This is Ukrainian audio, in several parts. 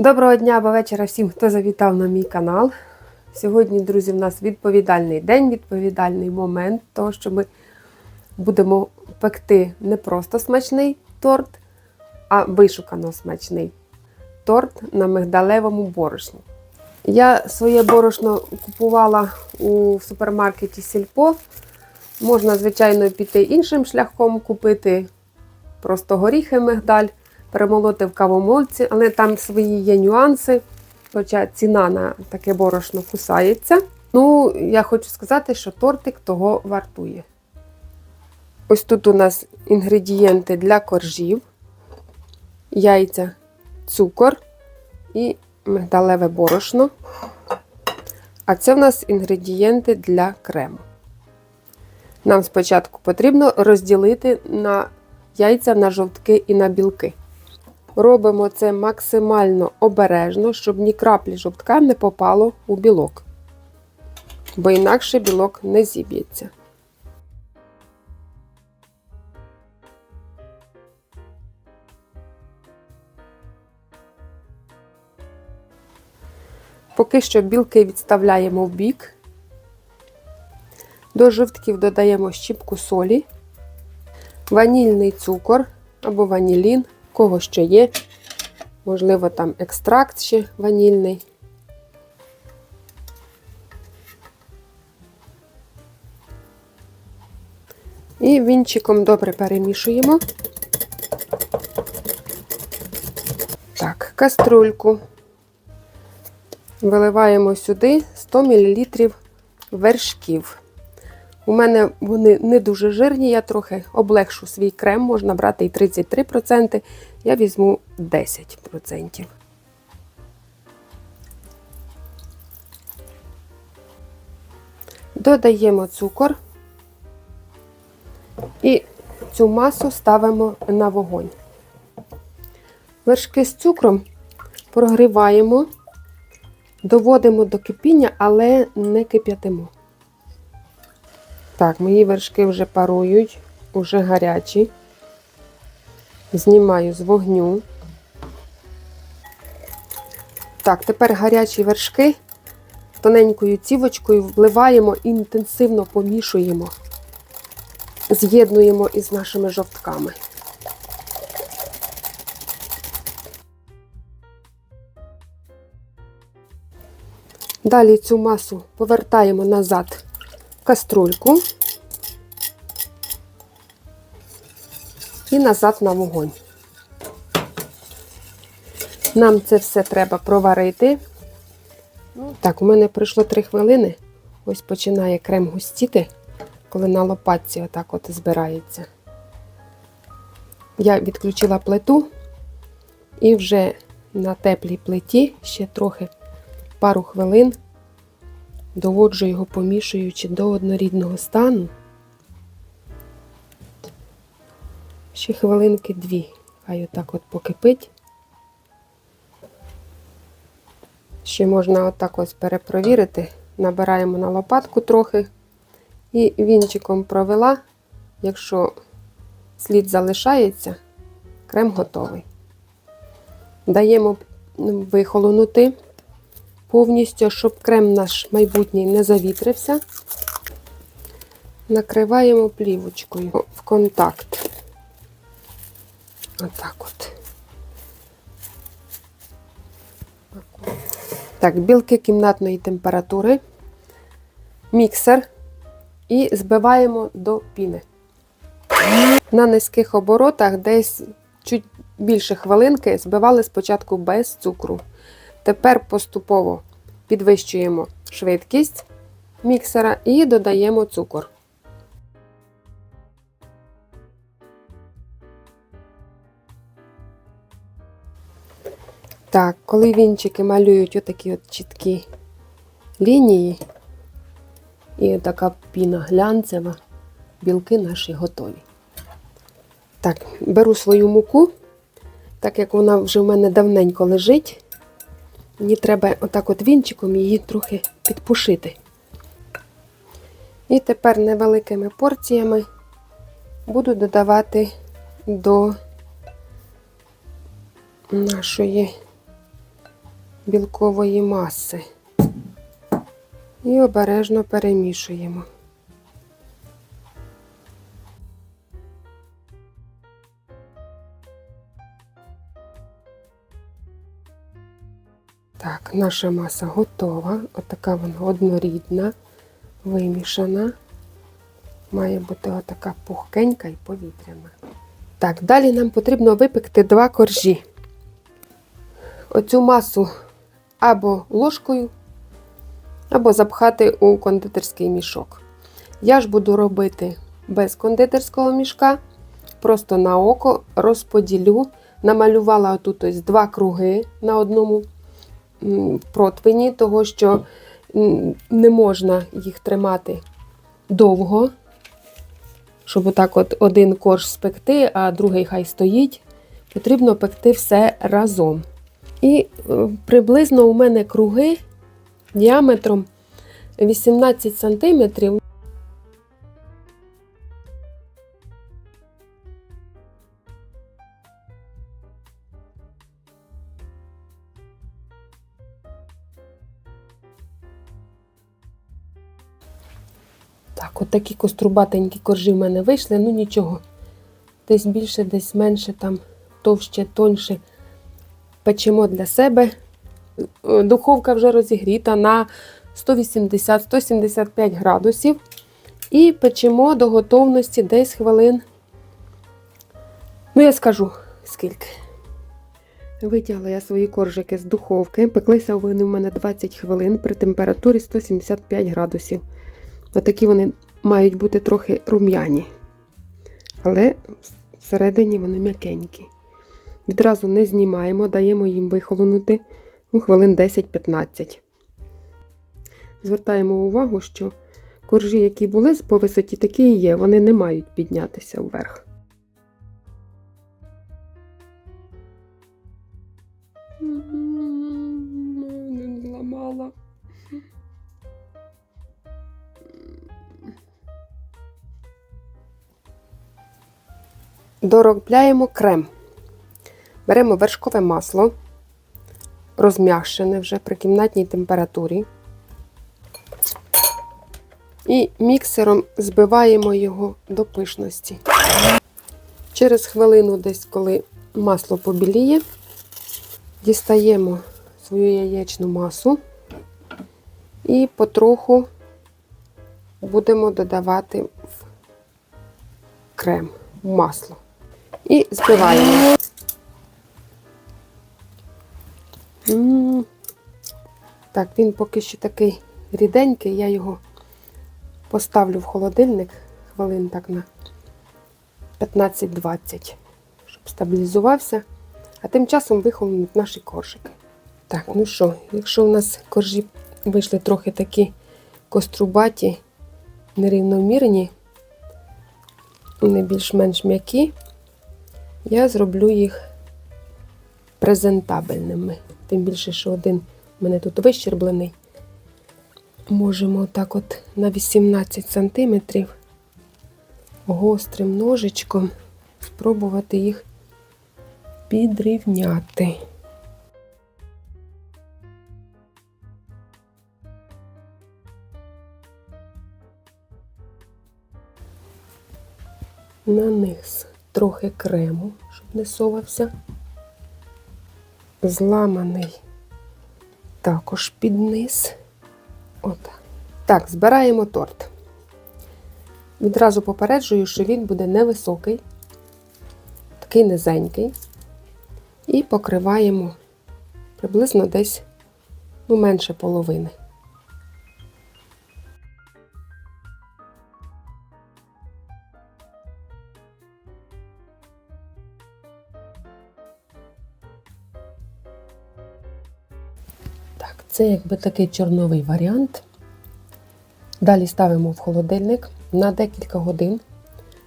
Доброго дня або вечора всім, хто завітав на мій канал. Сьогодні, друзі, в нас відповідальний день, відповідальний момент, того, що ми будемо пекти не просто смачний торт, а вишукано смачний торт на мигдалевому борошні. Я своє борошно купувала у супермаркеті Сільпо. Можна, звичайно, піти іншим шляхом, купити просто горіхи мигдаль перемолоти в кавомолці, але там свої є нюанси, хоча ціна на таке борошно кусається. Ну, я хочу сказати, що тортик того вартує. Ось тут у нас інгредієнти для коржів, яйця, цукор і мигдалеве борошно. А це в нас інгредієнти для крему. Нам спочатку потрібно розділити на яйця на жовтки і на білки. Робимо це максимально обережно, щоб ні краплі жовтка не попало у білок, бо інакше білок не зіб'ється. Поки що білки відставляємо в бік. До жовтків додаємо щіпку солі, ванільний цукор або ванілін кого ще є. Можливо, там екстракт ще ванільний. І вінчиком добре перемішуємо. Так, каструльку. Виливаємо сюди 100 мл вершків. У мене вони не дуже жирні, я трохи облегшу свій крем, можна брати і 33%, я візьму 10%. Додаємо цукор і цю масу ставимо на вогонь. Вершки з цукром прогріваємо, доводимо до кипіння, але не кип'ятимо. Так, мої вершки вже парують, уже гарячі. Знімаю з вогню. Так, тепер гарячі вершки тоненькою цівочкою вливаємо і інтенсивно помішуємо, з'єднуємо із нашими жовтками. Далі цю масу повертаємо назад каструльку і назад на вогонь. Нам це все треба проварити. Ну, Так, у мене пройшло 3 хвилини. Ось починає крем густіти, коли на лопатці отак от збирається. Я відключила плиту і вже на теплій плиті ще трохи пару хвилин доводжу його помішуючи до однорідного стану. Ще хвилинки дві, хай отак от покипить. Ще можна отак ось перепровірити. Набираємо на лопатку трохи і вінчиком провела, якщо слід залишається, крем готовий. Даємо вихолонути повністю, щоб крем наш майбутній не завітрився. Накриваємо плівочкою в контакт. Отак от. Так, білки кімнатної температури, міксер і збиваємо до піни. На низьких оборотах десь чуть більше хвилинки збивали спочатку без цукру. Тепер поступово підвищуємо швидкість міксера і додаємо цукор. Так, коли вінчики малюють отакі от чіткі лінії, і така піна глянцева, білки наші готові. Так, беру свою муку, так як вона вже в мене давненько лежить, мені треба отак от вінчиком її трохи підпушити. І тепер невеликими порціями буду додавати до нашої білкової маси. І обережно перемішуємо. Так, наша маса готова. Отака вона однорідна, вимішана. Має бути отака пухкенька і повітряна. Так, далі нам потрібно випекти два коржі. Оцю масу або ложкою, або запхати у кондитерський мішок. Я ж буду робити без кондитерського мішка, просто на око розподілю. Намалювала тут ось два круги на одному противні, того що не можна їх тримати довго, щоб отак от один корж спекти, а другий хай стоїть. Потрібно пекти все разом. І е, приблизно у мене круги діаметром 18 см. Такі кострубатенькі коржі в мене вийшли, ну нічого. Десь більше, десь менше, там товще, тоньше. Печемо для себе. Е, Духовка вже розігріта на 180-175 градусів. І печемо до готовності десь хвилин. Ну, я скажу скільки. Витягла я свої коржики з духовки. Пеклися вони в мене 20 хвилин при температурі 175 градусів. Отакі вони мають бути трохи рум'яні. Але всередині вони м'якенькі. Відразу не знімаємо, даємо їм вихолонути ну, хвилин 10-15. Звертаємо увагу, що коржі, які були по висоті, такі і є, вони не мають піднятися вверх. Не Доробляємо крем. Беремо вершкове масло, розм'якшене вже при кімнатній температурі. І міксером збиваємо його до пишності. Через хвилину, десь, коли масло побіліє, дістаємо свою яєчну масу і потроху будемо додавати в крем, в масло. І збиваємо. Так, він поки що такий ріденький, я його поставлю в холодильник хвилин так на 15-20, щоб стабілізувався. А тим часом вихолонуть наші коржики. Так, ну що, якщо в нас коржі вийшли трохи такі кострубаті, нерівномірні, вони більш-менш м'які, я зроблю їх презентабельними. Тим більше, що один у мене тут вищерблений. Можемо так от на 18 см гострим ножичком спробувати їх підрівняти. На низ трохи крему, щоб не совався. Зламаний також під низ. От. Так, збираємо торт. Відразу попереджую, що він буде невисокий, такий низенький. І покриваємо приблизно десь ну, менше половини. Так, це якби такий чорновий варіант. Далі ставимо в холодильник на декілька годин,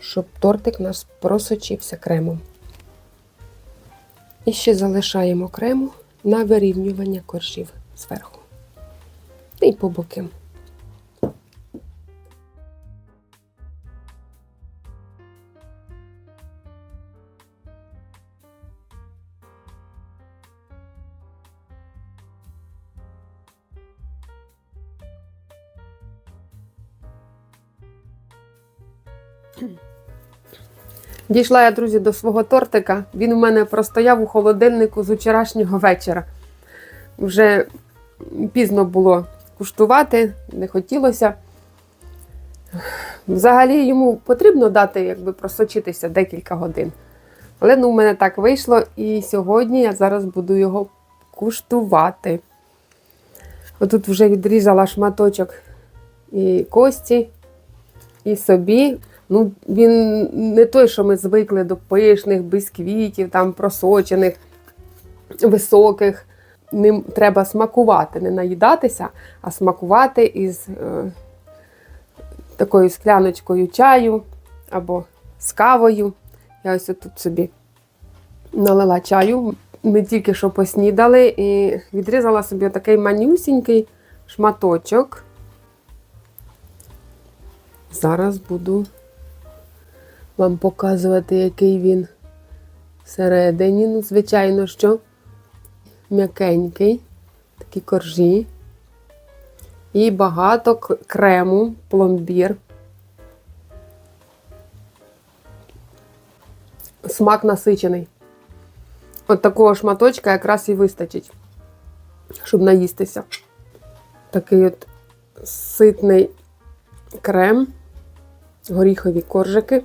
щоб тортик у нас просочився кремом. І ще залишаємо крему на вирівнювання коржів зверху. І по бокам. Дійшла я, друзі, до свого тортика. Він у мене простояв у холодильнику з вчорашнього вечора. Вже пізно було куштувати, не хотілося. Взагалі йому потрібно дати, якби просочитися декілька годин. Але ну, в мене так вийшло, і сьогодні я зараз буду його куштувати. Отут вже відрізала шматочок і кості, і собі. Ну, він не той, що ми звикли до пишних бісквітів, там просочених, високих. Ним треба смакувати, не наїдатися, а смакувати із е, такою скляночкою чаю або з кавою. Я ось тут собі налила чаю. Ми тільки що поснідали і відрізала собі такий манюсінький шматочок. Зараз буду вам показувати, який він всередині. Ну, звичайно, що м'якенький, такі коржі. І багато крему, пломбір. Смак насичений. От такого шматочка якраз і вистачить, щоб наїстися. Такий от ситний крем, горіхові коржики.